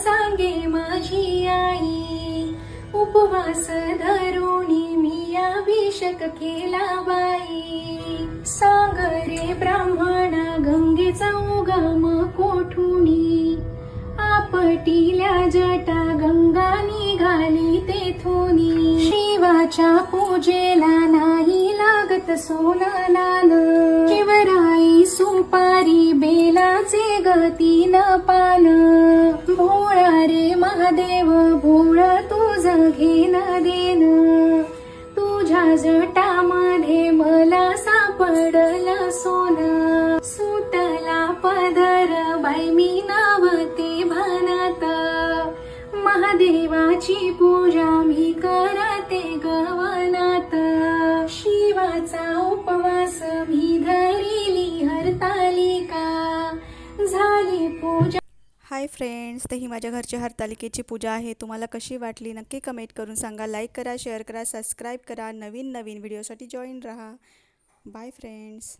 सांगे माझी आई. उपवास धरुणी मी अभिषेक केला बाई. सांग रे ब्राह्मणा गंगेचा उगम कोठुणी आपटील्या जटा गंगा निघाली तेथुनी. शिवाच्या पूजेला नाही लागत सोनं लाल शिवराई सुपारी बेलाचे गतीन पान. तुझ्या मला सापडलं सोनं. सुटला पदर बाई मी नावते भानात. महादेवाची पूजा मी करते गवनात. शिवाचा उपवास मी धरिली हरतालिका. झाली पूजा हाय फ्रेंड्स तर ही माझ्या घरची हरतालिकेची पूजा आहे. तुम्हाला कशी वाटली नक्की कमेंट करून सांगा. लाईक करा शेअर करा सबस्क्राईब करा. नवीन नवीन व्हिडिओसाठी जॉईन राहा. Bye friends